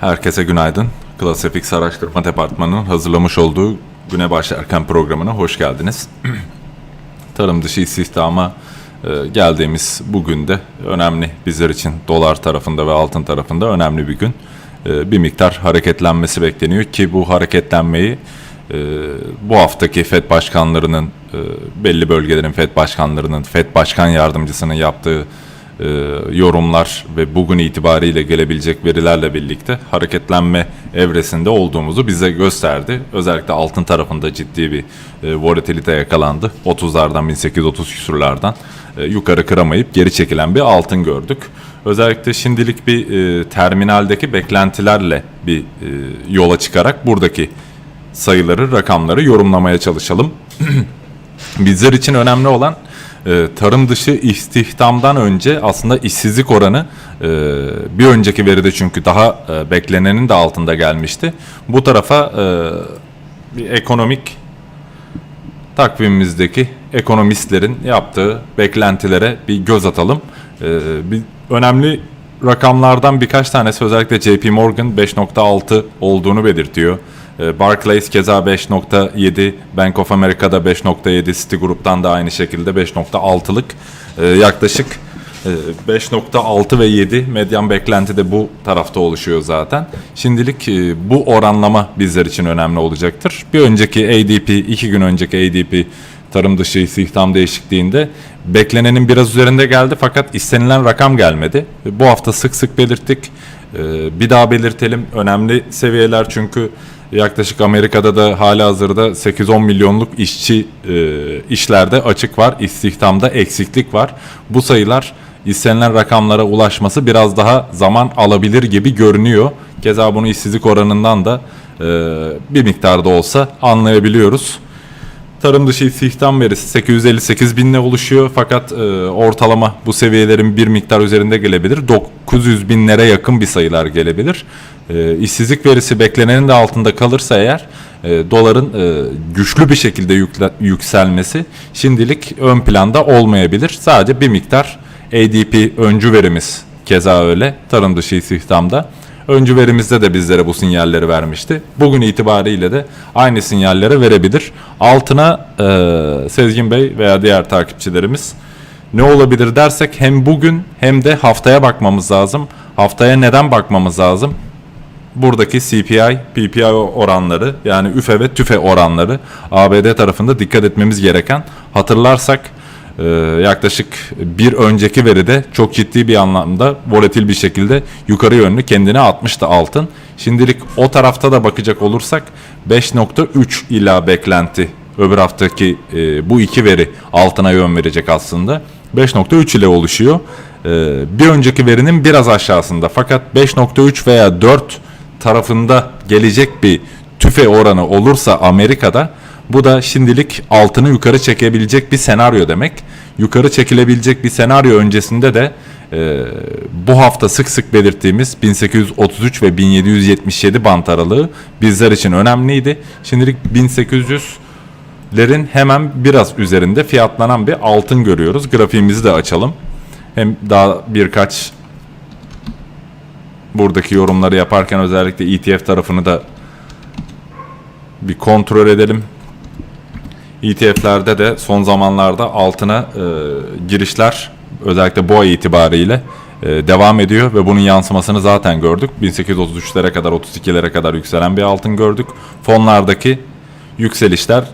Herkese günaydın. Klasifix Araştırma Departmanı'nın hazırlamış olduğu Güne Başlarken programına hoş geldiniz. Tarım dışı istihdama e, geldiğimiz bugün de önemli bizler için dolar tarafında ve altın tarafında önemli bir gün. E, bir miktar hareketlenmesi bekleniyor ki bu hareketlenmeyi e, bu haftaki FED başkanlarının e, belli bölgelerin FED başkanlarının FED başkan yardımcısının yaptığı e, yorumlar ve bugün itibariyle gelebilecek verilerle birlikte hareketlenme evresinde olduğumuzu bize gösterdi. Özellikle altın tarafında ciddi bir e, volatilite yakalandı. 30'lardan 1830 küsurlardan e, yukarı kıramayıp geri çekilen bir altın gördük. Özellikle şimdilik bir e, terminaldeki beklentilerle bir e, yola çıkarak buradaki sayıları, rakamları yorumlamaya çalışalım. Bizler için önemli olan e, tarım dışı istihdamdan önce aslında işsizlik oranı e, bir önceki veride çünkü daha e, beklenenin de altında gelmişti. Bu tarafa e, bir ekonomik takvimimizdeki ekonomistlerin yaptığı beklentilere bir göz atalım. E, bir önemli rakamlardan birkaç tanesi özellikle JP Morgan 5.6 olduğunu belirtiyor. E, Barclays keza 5.7, Bank of America'da 5.7, Citigroup'tan da aynı şekilde 5.6'lık e, yaklaşık e, 5.6 ve 7 medyan beklenti de bu tarafta oluşuyor zaten. Şimdilik e, bu oranlama bizler için önemli olacaktır. Bir önceki ADP, iki gün önceki ADP tarım dışı istihdam değişikliğinde beklenenin biraz üzerinde geldi fakat istenilen rakam gelmedi. Bu hafta sık sık belirttik. E, Bir daha belirtelim. Önemli seviyeler çünkü yaklaşık Amerika'da da hala hazırda 8-10 milyonluk işçi e, işlerde açık var. İstihdamda eksiklik var. Bu sayılar istenilen rakamlara ulaşması biraz daha zaman alabilir gibi görünüyor. Keza bunu işsizlik oranından da e, bir miktarda olsa anlayabiliyoruz. Tarım dışı istihdam verisi 858 binle oluşuyor fakat e, ortalama bu seviyelerin bir miktar üzerinde gelebilir. 900 binlere yakın bir sayılar gelebilir. E, işsizlik verisi beklenenin de altında kalırsa eğer e, doların e, güçlü bir şekilde yükle, yükselmesi şimdilik ön planda olmayabilir. Sadece bir miktar ADP öncü verimiz keza öyle tarım dışı istihdamda. Öncü verimizde de bizlere bu sinyalleri vermişti. Bugün itibariyle de aynı sinyalleri verebilir. Altına e, Sezgin Bey veya diğer takipçilerimiz ne olabilir dersek hem bugün hem de haftaya bakmamız lazım. Haftaya neden bakmamız lazım? Buradaki CPI, PPI oranları yani üfe ve tüfe oranları ABD tarafında dikkat etmemiz gereken. Hatırlarsak ee, yaklaşık bir önceki veride çok ciddi bir anlamda volatil bir şekilde yukarı yönlü kendine atmıştı altın. Şimdilik o tarafta da bakacak olursak 5.3 ila beklenti öbür haftaki e, bu iki veri altına yön verecek aslında. 5.3 ile oluşuyor. Ee, bir önceki verinin biraz aşağısında fakat 5.3 veya 4 tarafında gelecek bir tüfe oranı olursa Amerika'da bu da şimdilik altını yukarı çekebilecek bir senaryo demek. Yukarı çekilebilecek bir senaryo öncesinde de e, bu hafta sık sık belirttiğimiz 1833 ve 1777 bant aralığı bizler için önemliydi. Şimdilik 1800'lerin hemen biraz üzerinde fiyatlanan bir altın görüyoruz. Grafiğimizi de açalım. Hem daha birkaç buradaki yorumları yaparken özellikle ETF tarafını da bir kontrol edelim. ETF'lerde de son zamanlarda altına e, girişler özellikle bu ay itibariyle e, devam ediyor ve bunun yansımasını zaten gördük. 1833'lere kadar 32'lere kadar yükselen bir altın gördük. Fonlardaki yükselişler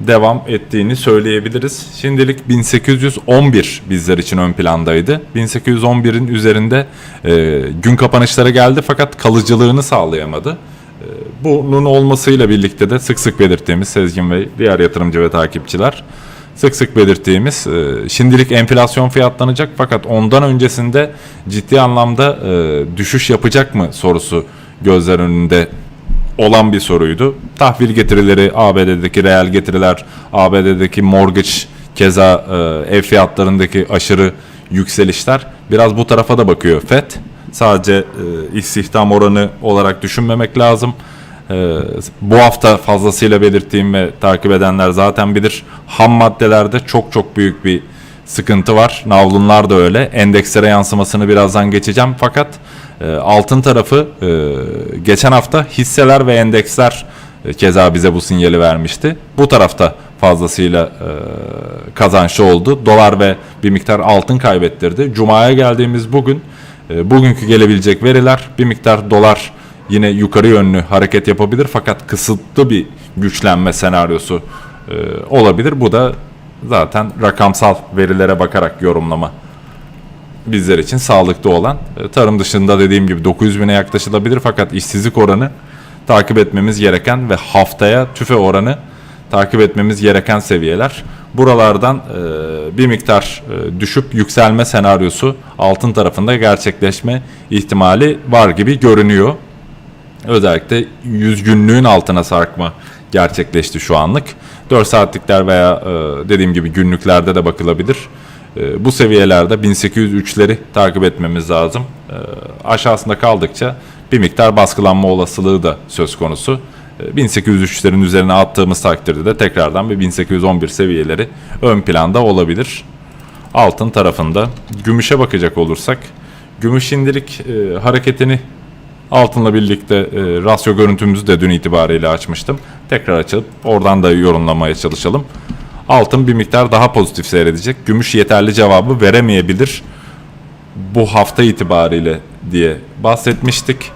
devam ettiğini söyleyebiliriz. Şimdilik 1811 bizler için ön plandaydı. 1811'in üzerinde e, gün kapanışları geldi fakat kalıcılığını sağlayamadı. E, bunun olmasıyla birlikte de sık sık belirttiğimiz Sezgin ve diğer yatırımcı ve takipçiler sık sık belirttiğimiz e, şimdilik enflasyon fiyatlanacak fakat ondan öncesinde ciddi anlamda e, düşüş yapacak mı sorusu gözler önünde olan bir soruydu. Tahvil getirileri, ABD'deki reel getiriler, ABD'deki mortgage, keza e, ev fiyatlarındaki aşırı yükselişler biraz bu tarafa da bakıyor FED. Sadece e, istihdam oranı olarak düşünmemek lazım. E, bu hafta fazlasıyla belirttiğim ve takip edenler zaten bilir. Ham maddelerde çok çok büyük bir sıkıntı var. Navlunlar da öyle. Endekslere yansımasını birazdan geçeceğim. Fakat e, altın tarafı e, geçen hafta hisseler ve endeksler e, keza bize bu sinyali vermişti. Bu tarafta fazlasıyla e, kazançlı oldu. Dolar ve bir miktar altın kaybettirdi. Cuma'ya geldiğimiz bugün e, bugünkü gelebilecek veriler bir miktar dolar yine yukarı yönlü hareket yapabilir fakat kısıtlı bir güçlenme senaryosu e, olabilir. Bu da zaten rakamsal verilere bakarak yorumlama bizler için sağlıklı olan. E, Tarım dışında dediğim gibi 900 bine yaklaşılabilir fakat işsizlik oranı takip etmemiz gereken ve haftaya tüfe oranı takip etmemiz gereken seviyeler. Buralardan e, bir miktar e, düşüp yükselme senaryosu altın tarafında gerçekleşme ihtimali var gibi görünüyor. Özellikle 100 günlüğün altına sarkma gerçekleşti şu anlık. 4 saatlikler veya e, dediğim gibi günlüklerde de bakılabilir. E, bu seviyelerde 1803'leri takip etmemiz lazım. E, aşağısında kaldıkça bir miktar baskılanma olasılığı da söz konusu. E, 1803'lerin üzerine attığımız takdirde de tekrardan bir 1811 seviyeleri ön planda olabilir. Altın tarafında gümüşe bakacak olursak gümüş şimdilik e, hareketini Altınla birlikte e, rasyo görüntümüzü de dün itibariyle açmıştım. Tekrar açıp oradan da yorumlamaya çalışalım. Altın bir miktar daha pozitif seyredecek. Gümüş yeterli cevabı veremeyebilir bu hafta itibariyle diye bahsetmiştik.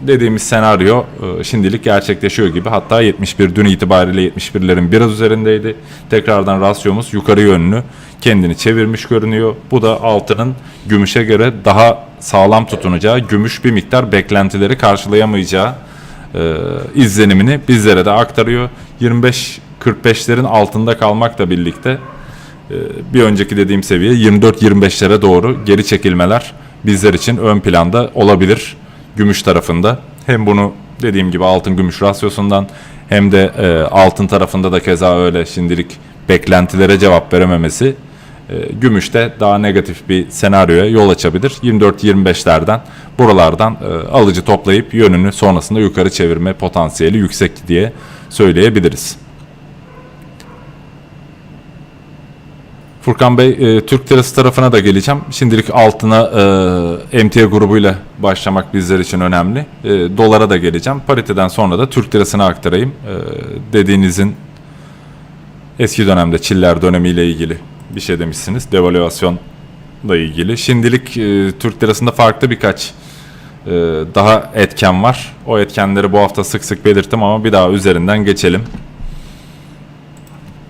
Dediğimiz senaryo e, şimdilik gerçekleşiyor gibi. Hatta 71 dün itibariyle 71'lerin biraz üzerindeydi. Tekrardan rasyomuz yukarı yönlü kendini çevirmiş görünüyor. Bu da altının gümüşe göre daha sağlam tutunacağı, gümüş bir miktar beklentileri karşılayamayacağı e, izlenimini bizlere de aktarıyor. 25-45'lerin altında kalmakla birlikte e, bir önceki dediğim seviye 24-25'lere doğru geri çekilmeler bizler için ön planda olabilir gümüş tarafında. Hem bunu dediğim gibi altın gümüş rasyosundan hem de e, altın tarafında da keza öyle şimdilik beklentilere cevap verememesi e, gümüşte daha negatif bir senaryoya yol açabilir. 24-25'lerden buralardan e, alıcı toplayıp yönünü sonrasında yukarı çevirme potansiyeli yüksek diye söyleyebiliriz. Furkan Bey, e, Türk Lirası tarafına da geleceğim. Şimdilik altına e, MTA grubuyla başlamak bizler için önemli. E, dolara da geleceğim. Pariteden sonra da Türk Lirasına aktarayım. E, dediğinizin eski dönemde Çiller dönemiyle ilgili bir şey demişsiniz. Devalüasyonla ilgili. Şimdilik e, Türk Lirası'nda farklı birkaç e, daha etken var. O etkenleri bu hafta sık sık belirttim ama bir daha üzerinden geçelim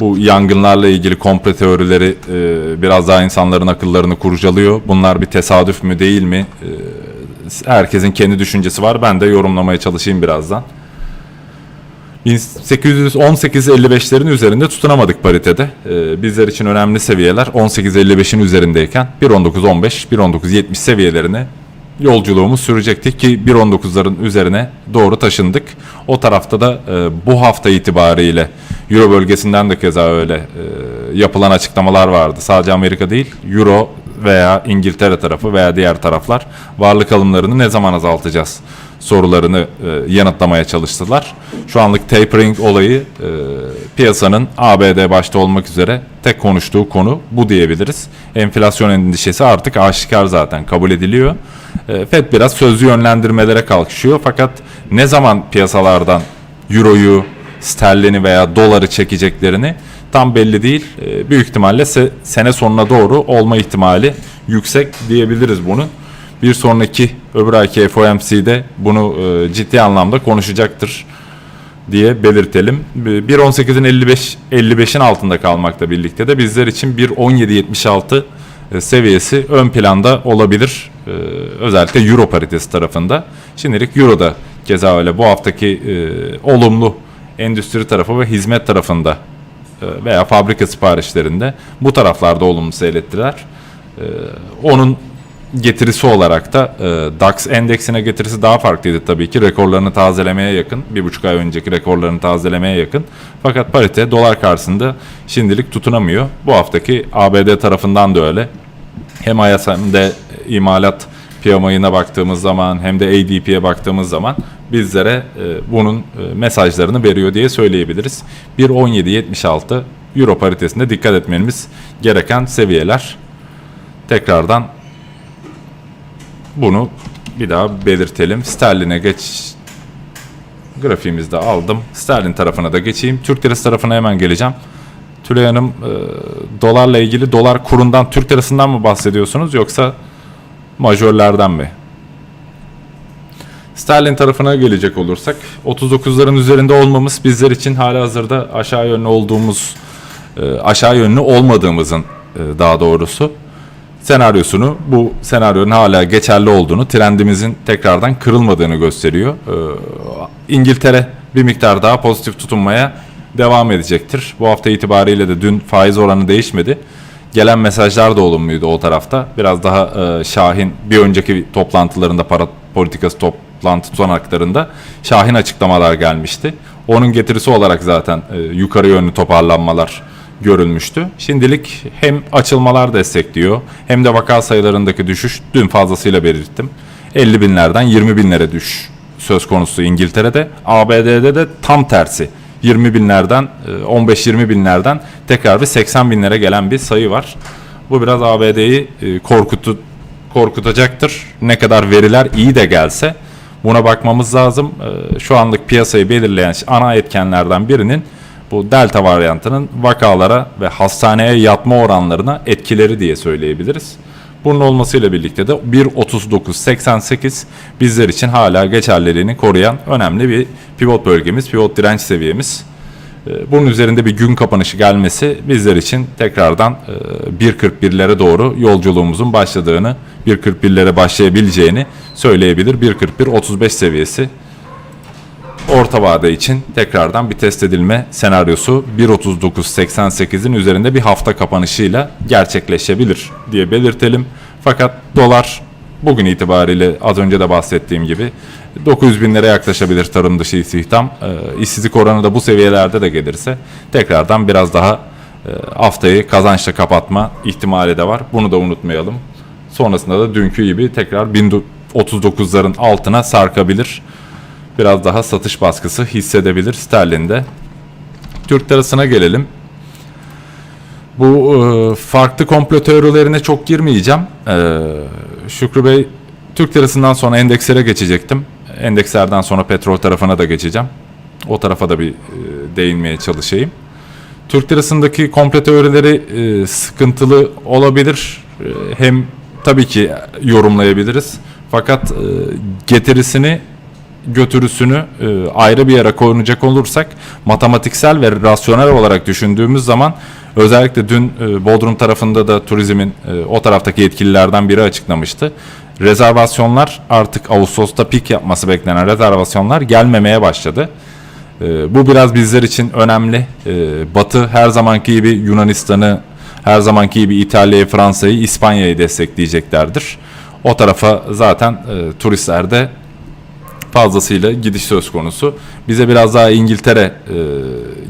bu yangınlarla ilgili komplo teorileri e, biraz daha insanların akıllarını kurcalıyor. Bunlar bir tesadüf mü değil mi? E, herkesin kendi düşüncesi var. Ben de yorumlamaya çalışayım birazdan. 1818-55'lerin üzerinde tutunamadık paritede. E, bizler için önemli seviyeler 18-55'in üzerindeyken 1.19-15, 1.19-70 seviyelerine yolculuğumuz sürecekti ki 1.19'ların üzerine doğru taşındık. O tarafta da e, bu hafta itibariyle Euro bölgesinden de keza öyle e, yapılan açıklamalar vardı. Sadece Amerika değil, Euro veya İngiltere tarafı veya diğer taraflar varlık alımlarını ne zaman azaltacağız sorularını e, yanıtlamaya çalıştılar. Şu anlık tapering olayı e, piyasanın ABD başta olmak üzere tek konuştuğu konu bu diyebiliriz. Enflasyon endişesi artık aşikar zaten kabul ediliyor. E, Fed biraz sözlü yönlendirmelere kalkışıyor fakat ne zaman piyasalardan Euro'yu, sterlini veya doları çekeceklerini tam belli değil. E, büyük ihtimalle se- sene sonuna doğru olma ihtimali yüksek diyebiliriz bunun. Bir sonraki öbür ayki FOMC'de bunu e, ciddi anlamda konuşacaktır diye belirtelim. 1.18'in 55 55'in altında kalmakla birlikte de bizler için 1.17.76 e, seviyesi ön planda olabilir. E, Özellikle Euro paritesi tarafında. Şimdilik Euro'da keza öyle bu haftaki e, olumlu endüstri tarafı ve hizmet tarafında e, veya fabrika siparişlerinde bu taraflarda olumlu seyrettiler. E, Onun getirisi olarak da e, DAX endeksine getirisi daha farklıydı tabii ki. Rekorlarını tazelemeye yakın. Bir buçuk ay önceki rekorlarını tazelemeye yakın. Fakat parite dolar karşısında şimdilik tutunamıyor. Bu haftaki ABD tarafından da öyle. Hem ISM'de imalat piyamayına baktığımız zaman hem de ADP'ye baktığımız zaman bizlere e, bunun e, mesajlarını veriyor diye söyleyebiliriz. 1.17.76 Euro paritesinde dikkat etmemiz gereken seviyeler. Tekrardan bunu bir daha belirtelim. Sterline geç grafiğimizde aldım. Sterlin tarafına da geçeyim. Türk lirası tarafına hemen geleceğim. Tülay Hanım e, dolarla ilgili dolar kurundan Türk lirasından mı bahsediyorsunuz yoksa majörlerden mi? Sterlin tarafına gelecek olursak 39'ların üzerinde olmamız bizler için hala hazırda aşağı yönlü olduğumuz e, aşağı yönlü olmadığımızın e, daha doğrusu senaryosunu bu senaryonun hala geçerli olduğunu trendimizin tekrardan kırılmadığını gösteriyor. Ee, İngiltere bir miktar daha pozitif tutunmaya devam edecektir. Bu hafta itibariyle de dün faiz oranı değişmedi. Gelen mesajlar da olumluydu o tarafta. Biraz daha e, Şahin bir önceki toplantılarında para politikası toplantı tutanaklarında Şahin açıklamalar gelmişti. Onun getirisi olarak zaten e, yukarı yönlü toparlanmalar görülmüştü. Şimdilik hem açılmalar destekliyor hem de vaka sayılarındaki düşüş dün fazlasıyla belirttim. 50 binlerden 20 binlere düş söz konusu İngiltere'de. ABD'de de tam tersi. 20 binlerden e, 15-20 binlerden tekrar bir 80 binlere gelen bir sayı var. Bu biraz ABD'yi e, korkutu, korkutacaktır. Ne kadar veriler iyi de gelse buna bakmamız lazım. E, Şu anlık piyasayı belirleyen ana etkenlerden birinin bu delta varyantının vakalara ve hastaneye yatma oranlarına etkileri diye söyleyebiliriz. Bunun olmasıyla birlikte de 1.39.88 bizler için hala geçerliliğini koruyan önemli bir pivot bölgemiz, pivot direnç seviyemiz. Ee, Bunun üzerinde bir gün kapanışı gelmesi bizler için tekrardan e, 1.41'lere doğru yolculuğumuzun başladığını, 1.41'lere başlayabileceğini söyleyebilir. 1.41.35 seviyesi orta vade için tekrardan bir test edilme senaryosu 1.39.88'in üzerinde bir hafta kapanışıyla gerçekleşebilir diye belirtelim. Fakat dolar bugün itibariyle az önce de bahsettiğim gibi 900 binlere yaklaşabilir tarım dışı istihdam. Ee, işsizlik oranı da bu seviyelerde de gelirse tekrardan biraz daha e, haftayı kazançla kapatma ihtimali de var. Bunu da unutmayalım. Sonrasında da dünkü gibi tekrar 1039'ların altına sarkabilir biraz daha satış baskısı hissedebilir sterlinde. Türk lirasına gelelim. Bu e, farklı komplo teorilerine çok girmeyeceğim. E, Şükrü Bey, Türk lirasından sonra endekslere geçecektim. Endekslerden sonra petrol tarafına da geçeceğim. O tarafa da bir e, değinmeye çalışayım. Türk lirasındaki komplo teorileri e, sıkıntılı olabilir. E, hem tabii ki yorumlayabiliriz. Fakat e, getirisini götürüsünü e, ayrı bir yere koyunacak olursak matematiksel ve rasyonel olarak düşündüğümüz zaman özellikle dün e, Bodrum tarafında da turizmin e, o taraftaki yetkililerden biri açıklamıştı. Rezervasyonlar artık Ağustos'ta pik yapması beklenen rezervasyonlar gelmemeye başladı. E, bu biraz bizler için önemli. E, Batı her zamanki gibi Yunanistan'ı, her zamanki gibi İtalya'yı, Fransa'yı, İspanya'yı destekleyeceklerdir. O tarafa zaten e, turistler de fazlasıyla gidiş söz konusu. Bize biraz daha İngiltere e,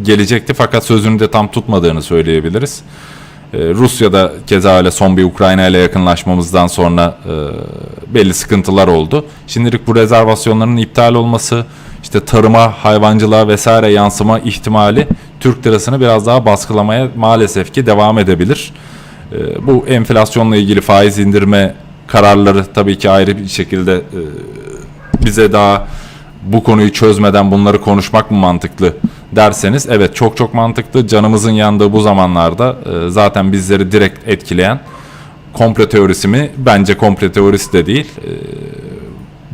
gelecekti fakat sözünü de tam tutmadığını söyleyebiliriz. E, Rusya'da keza öyle son bir Ukrayna ile yakınlaşmamızdan sonra e, belli sıkıntılar oldu. Şimdilik bu rezervasyonların iptal olması, işte tarıma, hayvancılığa vesaire yansıma ihtimali Türk lirasını biraz daha baskılamaya maalesef ki devam edebilir. E, bu enflasyonla ilgili faiz indirme kararları tabii ki ayrı bir şekilde e, bize daha bu konuyu çözmeden bunları konuşmak mı mantıklı derseniz evet çok çok mantıklı. Canımızın yandığı bu zamanlarda e, zaten bizleri direkt etkileyen komplo teorisi mi? Bence komplo teorisi de değil. E,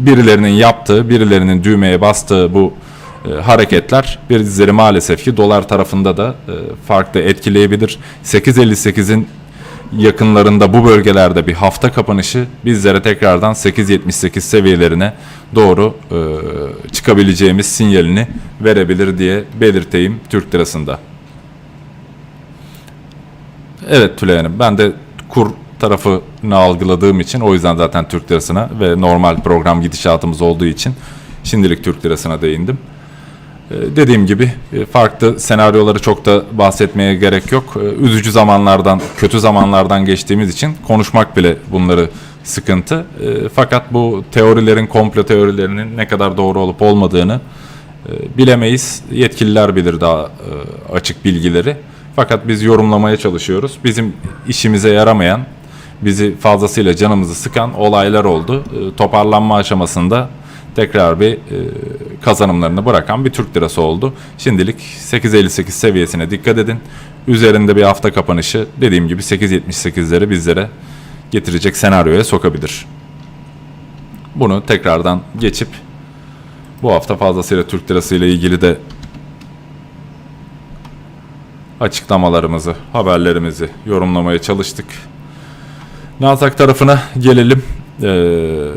birilerinin yaptığı, birilerinin düğmeye bastığı bu e, hareketler bizleri maalesef ki dolar tarafında da e, farklı etkileyebilir. 8.58'in yakınlarında bu bölgelerde bir hafta kapanışı bizlere tekrardan 8.78 seviyelerine doğru e, çıkabileceğimiz sinyalini verebilir diye belirteyim Türk lirasında. Evet Tülay Hanım ben de kur tarafını algıladığım için o yüzden zaten Türk lirasına ve normal program gidişatımız olduğu için şimdilik Türk lirasına değindim. Ee, Dediğim gibi e, farklı senaryoları çok da bahsetmeye gerek yok. Ee, Üzücü zamanlardan, kötü zamanlardan geçtiğimiz için konuşmak bile bunları sıkıntı. Ee, Fakat bu teorilerin, komplo teorilerinin ne kadar doğru olup olmadığını e, bilemeyiz. Yetkililer bilir daha e, açık bilgileri. Fakat biz yorumlamaya çalışıyoruz. Bizim işimize yaramayan, bizi fazlasıyla canımızı sıkan olaylar oldu. Toparlanma aşamasında tekrar bir e, kazanımlarını bırakan bir Türk lirası oldu. Şimdilik 8.58 seviyesine dikkat edin. Üzerinde bir hafta kapanışı dediğim gibi 8.78'leri bizlere getirecek senaryoya sokabilir. Bunu tekrardan geçip bu hafta fazlasıyla Türk lirası ile ilgili de açıklamalarımızı, haberlerimizi yorumlamaya çalıştık. Nasdaq tarafına gelelim. Ee,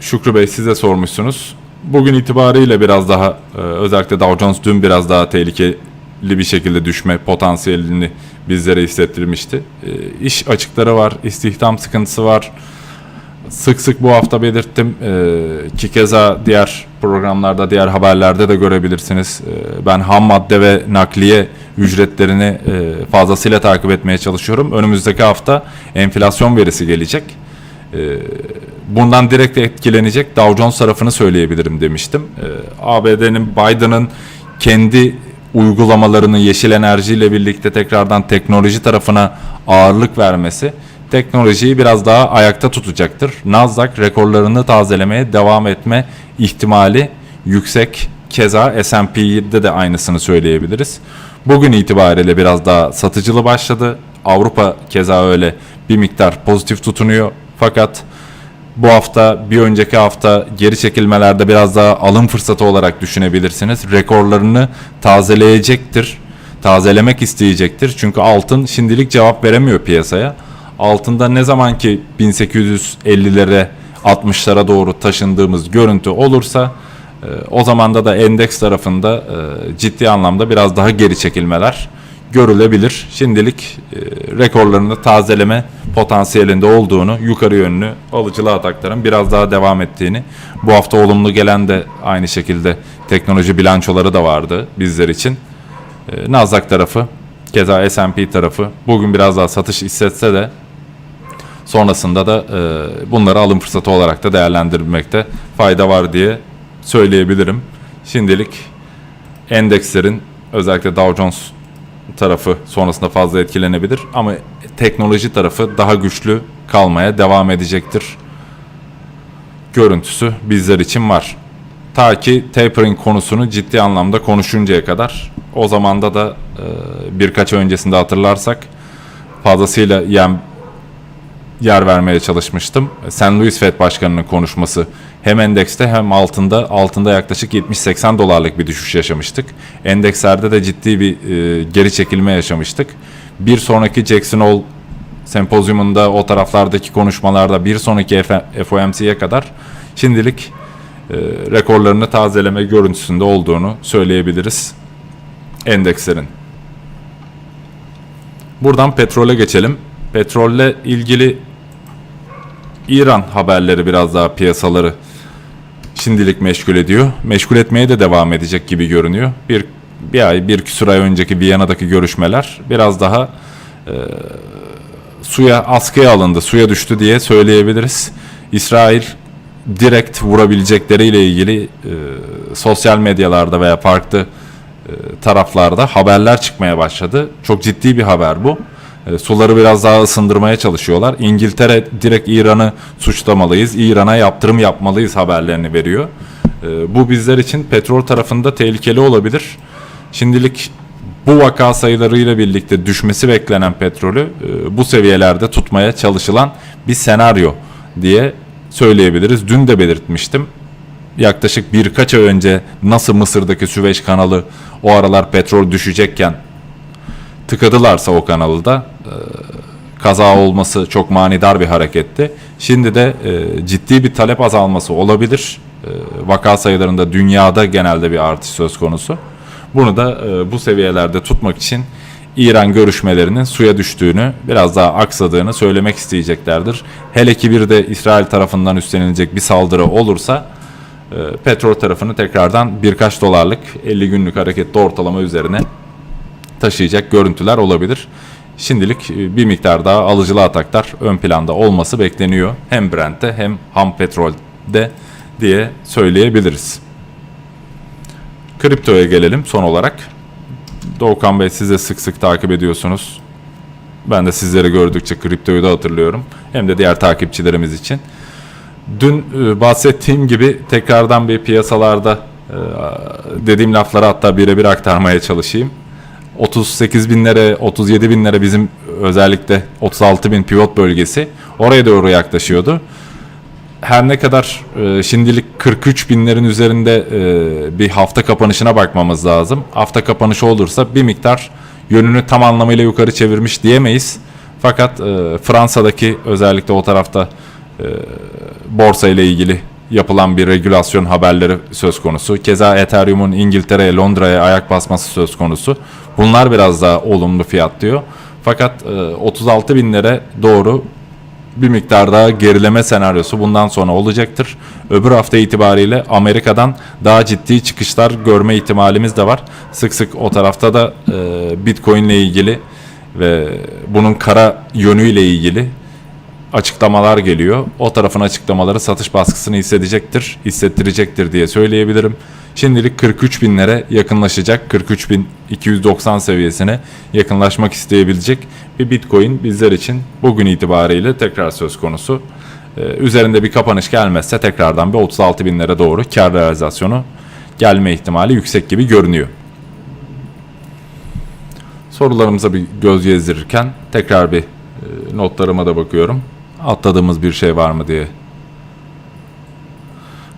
Şükrü Bey size sormuşsunuz. Bugün itibariyle biraz daha e, özellikle Dow Jones dün biraz daha tehlikeli bir şekilde düşme potansiyelini bizlere hissettirmişti. E, iş açıkları var, istihdam sıkıntısı var. Sık sık bu hafta belirttim e, ki keza diğer programlarda, diğer haberlerde de görebilirsiniz. Ben ham madde ve nakliye ücretlerini fazlasıyla takip etmeye çalışıyorum. Önümüzdeki hafta enflasyon verisi gelecek. Bundan direkt etkilenecek Dow Jones tarafını söyleyebilirim demiştim. E, ABD'nin Biden'ın kendi uygulamalarını yeşil enerjiyle birlikte tekrardan teknoloji tarafına ağırlık vermesi teknolojiyi biraz daha ayakta tutacaktır. Nasdaq rekorlarını tazelemeye devam etme ihtimali yüksek. Keza S&P'de de aynısını söyleyebiliriz. Bugün itibariyle biraz daha satıcılı başladı. Avrupa keza öyle bir miktar pozitif tutunuyor. Fakat bu hafta bir önceki hafta geri çekilmelerde biraz daha alım fırsatı olarak düşünebilirsiniz. Rekorlarını tazeleyecektir. Tazelemek isteyecektir. Çünkü altın şimdilik cevap veremiyor piyasaya. Altında ne zaman ki 1850'lere 60'lara doğru taşındığımız görüntü olursa e, o zamanda da endeks tarafında e, ciddi anlamda biraz daha geri çekilmeler görülebilir. Şimdilik e, rekorlarını tazeleme potansiyelinde olduğunu, yukarı yönlü alıcılı atakların biraz daha devam ettiğini, bu hafta olumlu gelen de aynı şekilde teknoloji bilançoları da vardı bizler için. E, Nasdaq tarafı, keza S&P tarafı bugün biraz daha satış hissetse de sonrasında da e, bunları alım fırsatı olarak da değerlendirmekte fayda var diye söyleyebilirim. Şimdilik endekslerin özellikle Dow Jones tarafı sonrasında fazla etkilenebilir ama teknoloji tarafı daha güçlü kalmaya devam edecektir. Görüntüsü bizler için var. Ta ki tapering konusunu ciddi anlamda konuşuncaya kadar o zamanda da e, birkaç öncesinde hatırlarsak fazlasıyla yem yer vermeye çalışmıştım. St. Louis Fed Başkanı'nın konuşması hem endekste hem altında altında yaklaşık 70-80 dolarlık bir düşüş yaşamıştık. Endekslerde de ciddi bir e, geri çekilme yaşamıştık. Bir sonraki Jackson Hole sempozyumunda o taraflardaki konuşmalarda bir sonraki FOMC'ye kadar şimdilik e, rekorlarını tazeleme görüntüsünde olduğunu söyleyebiliriz endekslerin. Buradan petrole geçelim. Petrolle ilgili İran haberleri biraz daha piyasaları şimdilik meşgul ediyor. Meşgul etmeye de devam edecek gibi görünüyor. Bir, bir ay, bir küsur ay önceki Viyana'daki görüşmeler biraz daha e, suya askıya alındı, suya düştü diye söyleyebiliriz. İsrail direkt vurabilecekleriyle ilgili e, sosyal medyalarda veya farklı e, taraflarda haberler çıkmaya başladı. Çok ciddi bir haber bu. E, suları biraz daha ısındırmaya çalışıyorlar. İngiltere direkt İran'ı suçlamalıyız, İran'a yaptırım yapmalıyız haberlerini veriyor. E, bu bizler için petrol tarafında tehlikeli olabilir. Şimdilik bu vaka sayılarıyla birlikte düşmesi beklenen petrolü e, bu seviyelerde tutmaya çalışılan bir senaryo diye söyleyebiliriz. Dün de belirtmiştim. Yaklaşık birkaç ay önce nasıl Mısır'daki Süveyş kanalı o aralar petrol düşecekken tıkadılarsa o kanalı da e, kaza olması çok manidar bir hareketti. Şimdi de e, ciddi bir talep azalması olabilir. E, vaka sayılarında dünyada genelde bir artış söz konusu. Bunu da bu seviyelerde tutmak için İran görüşmelerinin suya düştüğünü, biraz daha aksadığını söylemek isteyeceklerdir. Hele ki bir de İsrail tarafından üstlenilecek bir saldırı olursa petrol tarafını tekrardan birkaç dolarlık 50 günlük hareketli ortalama üzerine taşıyacak görüntüler olabilir. Şimdilik e, bir miktar daha alıcılı ataklar ön planda olması bekleniyor. Hem Brent'te hem ham petrolde diye söyleyebiliriz. Kriptoya gelelim son olarak. Doğukan Bey siz de sık sık takip ediyorsunuz. Ben de sizleri gördükçe kriptoyu da hatırlıyorum. Hem de diğer takipçilerimiz için. Dün e, bahsettiğim gibi tekrardan bir piyasalarda e, dediğim lafları hatta birebir aktarmaya çalışayım. 38 binlere, 37 binlere bizim özellikle 36 bin pivot bölgesi oraya doğru yaklaşıyordu. Her ne kadar e, şimdilik 43 binlerin üzerinde e, bir hafta kapanışına bakmamız lazım. Hafta kapanışı olursa bir miktar yönünü tam anlamıyla yukarı çevirmiş diyemeyiz. Fakat e, Fransa'daki özellikle o tarafta e, borsa ile ilgili yapılan bir regülasyon haberleri söz konusu. Keza Ethereum'un İngiltere'ye, Londra'ya ayak basması söz konusu. Bunlar biraz daha olumlu fiyatlıyor. Fakat e, 36 binlere doğru bir miktar daha gerileme senaryosu bundan sonra olacaktır. Öbür hafta itibariyle Amerika'dan daha ciddi çıkışlar görme ihtimalimiz de var. Sık sık o tarafta da e, Bitcoin ile ilgili ve bunun kara yönüyle ilgili açıklamalar geliyor. O tarafın açıklamaları satış baskısını hissedecektir, hissettirecektir diye söyleyebilirim. Şimdilik 43 binlere yakınlaşacak, 43 bin 290 seviyesine yakınlaşmak isteyebilecek bir Bitcoin bizler için bugün itibariyle tekrar söz konusu. Ee, üzerinde bir kapanış gelmezse tekrardan bir 36 binlere doğru kar realizasyonu gelme ihtimali yüksek gibi görünüyor. Sorularımıza bir göz gezdirirken tekrar bir e, notlarıma da bakıyorum. Atladığımız bir şey var mı diye.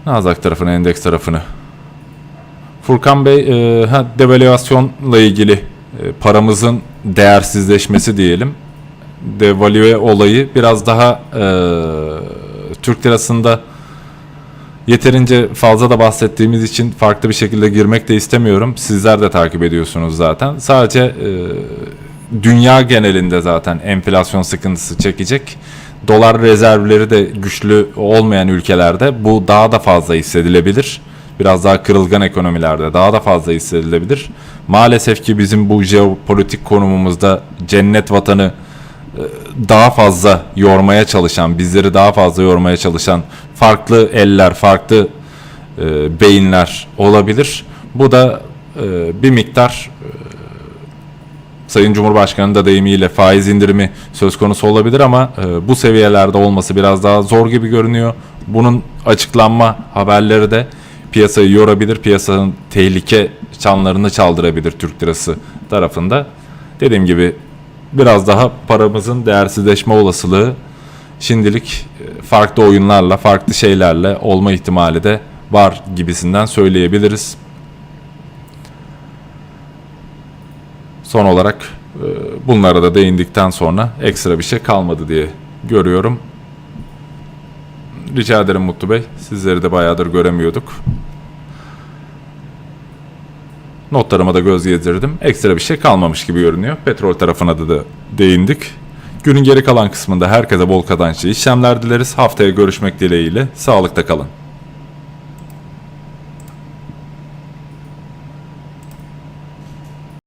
Nasdaq tarafını, endeks tarafını. Furkan Bey, e, ha, devalüasyonla ilgili e, paramızın değersizleşmesi diyelim. Devalüe olayı biraz daha e, Türk lirasında yeterince fazla da bahsettiğimiz için farklı bir şekilde girmek de istemiyorum. Sizler de takip ediyorsunuz zaten. Sadece e, dünya genelinde zaten enflasyon sıkıntısı çekecek. Dolar rezervleri de güçlü olmayan ülkelerde bu daha da fazla hissedilebilir. Biraz daha kırılgan ekonomilerde daha da fazla hissedilebilir. Maalesef ki bizim bu jeopolitik konumumuzda cennet vatanı e, daha fazla yormaya çalışan, bizleri daha fazla yormaya çalışan farklı eller, farklı e, beyinler olabilir. Bu da e, bir miktar Sayın Cumhurbaşkanı da deyimiyle faiz indirimi söz konusu olabilir ama e, bu seviyelerde olması biraz daha zor gibi görünüyor. Bunun açıklanma haberleri de piyasayı yorabilir, piyasanın tehlike çanlarını çaldırabilir Türk lirası tarafında. Dediğim gibi biraz daha paramızın değersizleşme olasılığı şimdilik e, farklı oyunlarla, farklı şeylerle olma ihtimali de var gibisinden söyleyebiliriz. Son olarak e, bunlara da değindikten sonra ekstra bir şey kalmadı diye görüyorum. Rica ederim Mutlu Bey. Sizleri de bayağıdır göremiyorduk. Notlarıma da göz gezdirdim. Ekstra bir şey kalmamış gibi görünüyor. Petrol tarafına da, da değindik. Günün geri kalan kısmında herkese bol kazançlı işlemler dileriz. Haftaya görüşmek dileğiyle. Sağlıkta kalın.